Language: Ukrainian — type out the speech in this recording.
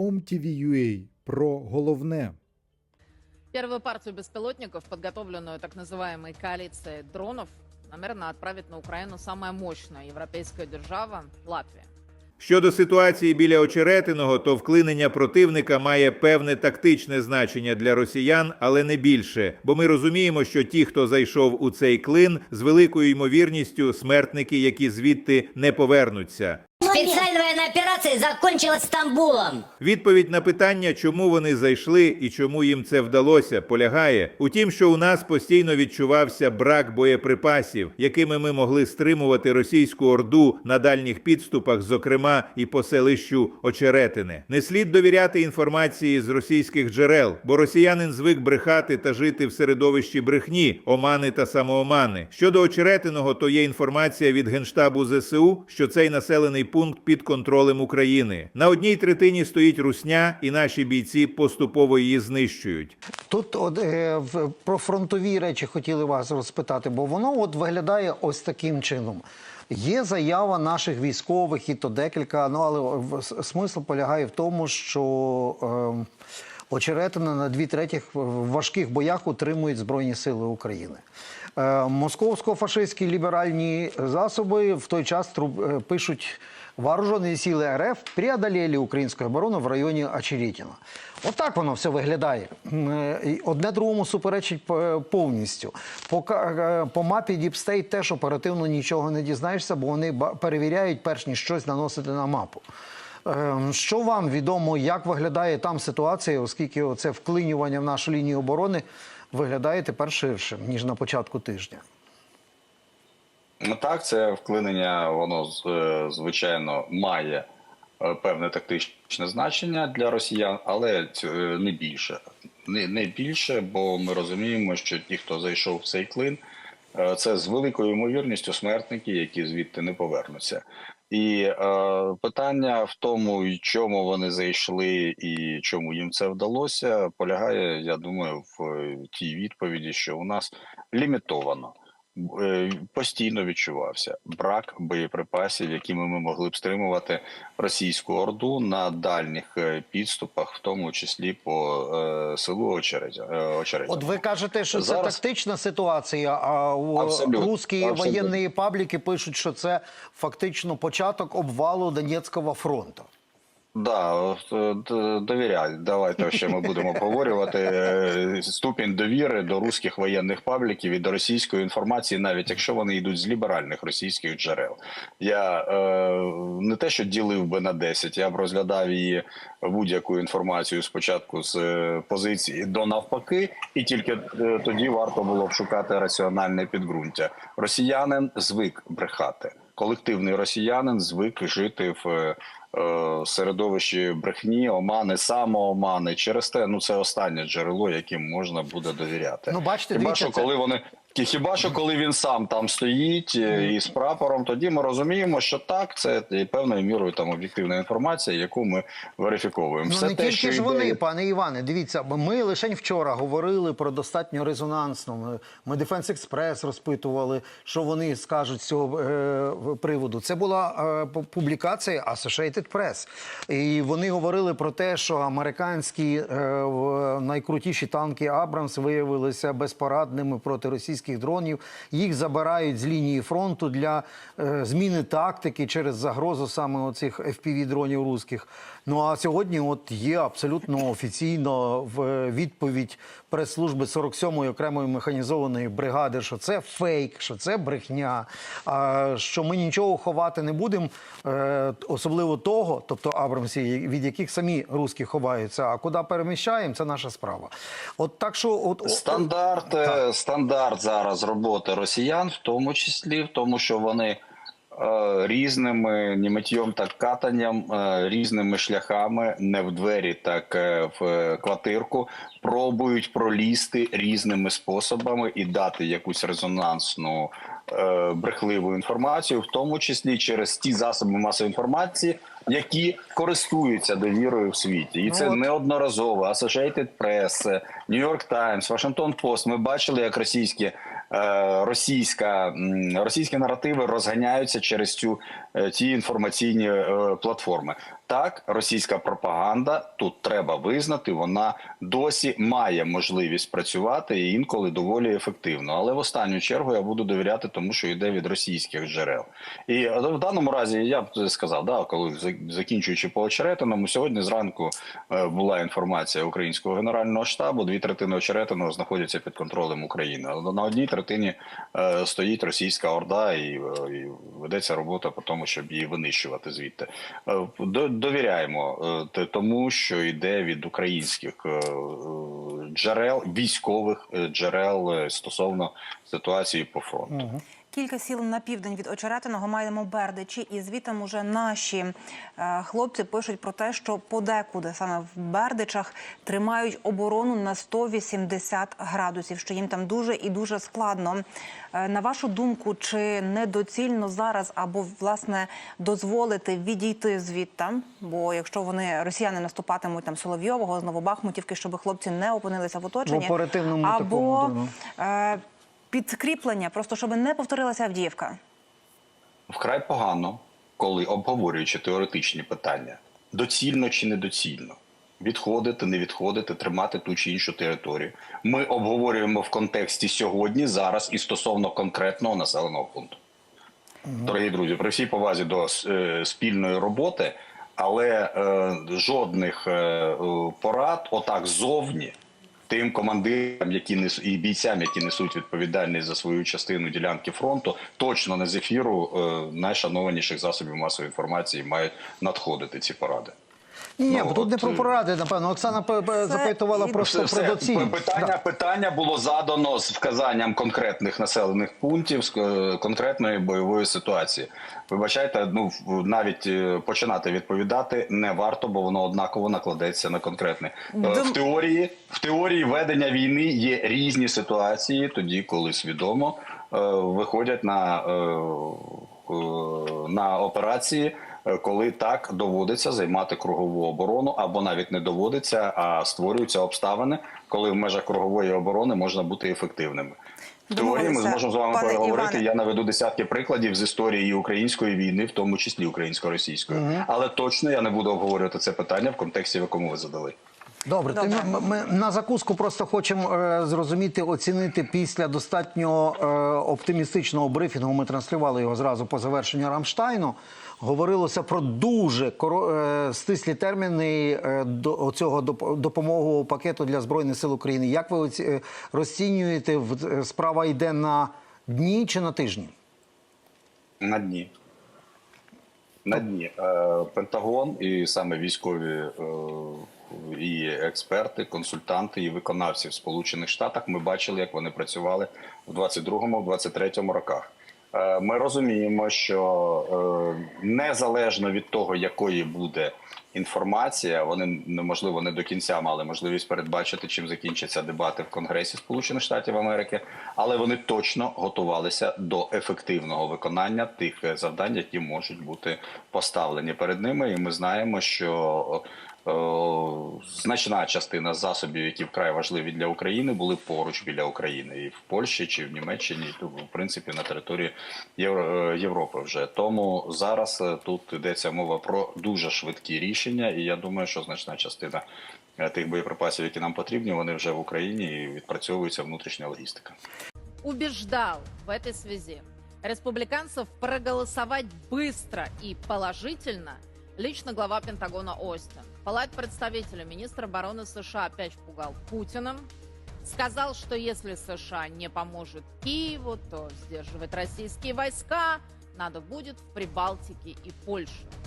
OMTV.ua про головне. Первую партию беспилотников, подготовленную так называемой коалицией дронов, намерена отправить на Украину самая мощная европейская держава – Латвия. Щодо ситуації біля очеретиного, то вклинення противника має певне тактичне значення для росіян, але не більше. Бо ми розуміємо, що ті, хто зайшов у цей клин, з великою ймовірністю смертники, які звідти не повернуться. Специальная военная операция закончилась Стамбулом. Відповідь на питання, чому вони зайшли і чому їм це вдалося, полягає у тім, що у нас постійно відчувався брак боєприпасів, якими ми могли стримувати російську орду на дальніх підступах, зокрема і по селищу Очеретине. Не слід довіряти інформації з російських джерел, бо росіянин звик брехати та жити в середовищі брехні, омани та самоомани. Щодо Очеретиного, то є інформація від генштабу ЗСУ, що цей населений пункт під контролем України. На одній третині стоїть русня, і наші бійці поступово її знищують. Тут от, е, про фронтові речі хотіли вас розпитати, бо воно от виглядає ось таким чином. Є заява наших військових, і то декілька, ну але смисл полягає в тому, що е, очеретина на дві третіх в важких боях утримують Збройні Сили України. Е, Московсько-фашистські ліберальні засоби в той час е, пишуть Вооружені сили РФ преодолели українську оборону в районі Очеретіна. Отак воно все виглядає. Е, Одне другому суперечить повністю. По, по мапі State теж оперативно нічого не дізнаєшся, бо вони перевіряють, перш ніж щось наносити на мапу. Е, Що вам відомо, як виглядає там ситуація, оскільки це вклинювання в нашу лінію оборони виглядає тепер ширшим, ніж на початку тижня? Ну так, це вклинення, воно е, звичайно має е, певне тактичне значення для росіян, але е, не більше. Не, більше, бо ми розуміємо, що ті, хто зайшов в цей клин, це з великою ймовірністю смертники, які звідти не повернуться. І е, питання в тому, і чому вони зайшли, і чому їм це вдалося, полягає, я думаю, в е, тій відповіді, що у нас лімітовано постійно відчувався брак боєприпасів, якими ми могли б стримувати російську орду на дальніх е, підступах, в тому числі по е, селу Очередя. е, От ви кажете, що це тактична ситуація, а у русські воєнні пабліки пишуть, що це фактично початок обвалу Донецького фронту. Да, е, довіряй. Давайте ще ми будемо обговорювати е, ступінь довіри до руських воєнних пабліків і до російської інформації, навіть якщо вони йдуть з ліберальних російських джерел. Я е, не те, що ділив би на 10, я б розглядав її будь-яку інформацію спочатку з е, позиції до навпаки, і тільки тоді варто було б шукати раціональне підґрунтя. Росіянин звик брехати. Колективний росіянин звик жити в середовищі брехні, омани, самоомани. Через те, ну це останнє джерело, яким можна буде довіряти. Ну, бачите, хіба дивіться, що це- коли вони. Ті- Хіба що коли він сам там стоїть е, із прапором, тоді ми розуміємо, що так, це певною мірою там об'єктивна інформація, яку ми верифіковуємо. Ну Все не те, тільки що ж вони, від- пане Іване. Дивіться, ми лише вчора говорили про достатньо резонансно. Ми, ми Defense Express розпитували, що вони скажуть з цього е, приводу. Це була е, публікація Associated Press. І вони говорили про те, що американські е, найкрутіші танки Абрамс виявилися безпорадними проти російських дронів. Їх забирають з лінії фронту для е, зміни тактики через загрозу саме оцих fpv дронів руських. Ну а сьогодні, от є абсолютно офіційно в відповідь прес-служби 47-ї окремої механізованої бригади, що це фейк, що це брехня, що ми нічого ховати не будемо, е, особливо того, тобто Абрамсі, від яких самі русські ховаються. А куди переміщаємо, це наша справа. От так що, от Стандарт, е, стандарт зараз роботи росіян, в тому числі в тому, що вони е, різними німитьом та катанням, е, різними шляхами, не в двері, так е, в квартирку, пробують пролізти різними способами і дати якусь резонансну брехливу інформацію, в тому числі через ті засоби масової інформації, які користуються довірою в світі, і Ну це от. неодноразово. Associated Press, New York Times, Washington Post. Ми бачили, як російські е, російська російські наративи розганяються через цю е, ті інформаційні е, платформи. Так, російська пропаганда тут треба визнати, вона досі має можливість працювати і інколи доволі ефективно. Але в останню чергу я буду довіряти тому, що йде від російських джерел. І е, в даному разі я б сказав, да, коли закінчуючи по очеретиному, сьогодні зранку е, була інформація українського генерального штабу. Дві третини очеретиного знаходяться під контролем України. На одній третині е, стоїть російська орда і, ведеться робота по тому, щоб її винищувати звідти. До- Довіряємо е, тому, що йде від українських е, е, джерел, військових джерел стосовно ситуації по фронту. Кілька сіл на південь від Очеретиного маємо Бердичі, і звітом уже наші е, хлопці пишуть про те, що подекуди саме в Бердичах тримають оборону на 180 градусів, що їм там дуже і дуже складно. Е, на вашу думку, чи недоцільно зараз або власне дозволити відійти звідти? Бо якщо вони росіяни наступатимуть там Соловйового з Новобахмутівки, щоб хлопці не опинилися в оточенні, В оперативному або такому, е, підкріплення, просто щоб не повторилася Авдіївка. Вкрай погано, коли обговорюючи теоретичні питання, доцільно чи недоцільно, відходити, не відходити, тримати ту чи іншу територію. Ми обговорюємо в контексті сьогодні, зараз і стосовно конкретного населеного пункту. Дорогі друзі, при всій повазі до е, спільної роботи, але е, жодних е, е, порад, отак зовні, тим командирам, які не і бійцям, які несуть відповідальність за свою частину ділянки фронту, точно не з ефіру е, найшанованіших засобів масової інформації мають надходити ці поради. Ні, Ну, тут не про е, поради, напевно. Оксана Це запитувала і- просто Все, про все. доцільність. Питання, Да. питання було задано з вказанням конкретних населених пунктів, з е, конкретної бойової ситуації. Вибачайте, ну в- навіть е, починати відповідати не варто, бо воно однаково накладеться на конкретне. Е, Дум- В теорії, в теорії ведення війни є різні ситуації, тоді коли свідомо виходять на, на операції. Е, Коли так доводиться займати кругову оборону, або навіть не доводиться, а створюються обставини, коли в межах кругової оборони можна бути ефективними. В теорії ми зможемо з вами Пане переговорити. Іване. Я наведу десятки прикладів з історії української війни, в тому числі українсько-російської. Але точно я не буду обговорювати це питання в контексті, в якому ви задали. Добре, Добре. Ти, ми, ми на закуску просто хочемо е, зрозуміти, оцінити після достатньо е, оптимістичного брифінгу. Ми транслювали його зразу по завершенню Рамштайну. Говорилося про дуже е, стислі терміни е, до цього допомогового пакету для збройних сил України. Як ви е, розцінюєте? Справа йде на дні чи на тижні? На дні. На дні. Е, Пентагон і саме військові і експерти, консультанти і виконавці в Сполучених Штатах ми бачили, як вони працювали в 22-му, в 23-му роках. Е, Ми розуміємо, що е, незалежно від того, якої буде інформація, вони неможливо не до кінця мали можливість передбачити, чим закінчаться дебати в Конгресі Сполучених Штатів Америки, але вони точно готувалися до ефективного виконання тих е, завдань, які можуть бути поставлені перед ними. І ми знаємо, що значна частина засобів, які вкрай важливі для України, були поруч біля України і в Польщі чи в Німеччині, і в принципі на території е, Європи. Вже тому зараз е, тут йдеться мова про дуже швидкі рішення, і я думаю, що значна частина е, тих боєприпасів, які нам потрібні, вони вже в Україні і відпрацьовується внутрішня логістика. убеждал в этой связи республиканцев проголосовать быстро и положительно лично глава Пентагона Остин. Палат представителя министра обороны США опять пугал Путиным. Сказал, что если США не поможет Киеву, то сдерживать российские войска надо будет в Прибалтике и Польше.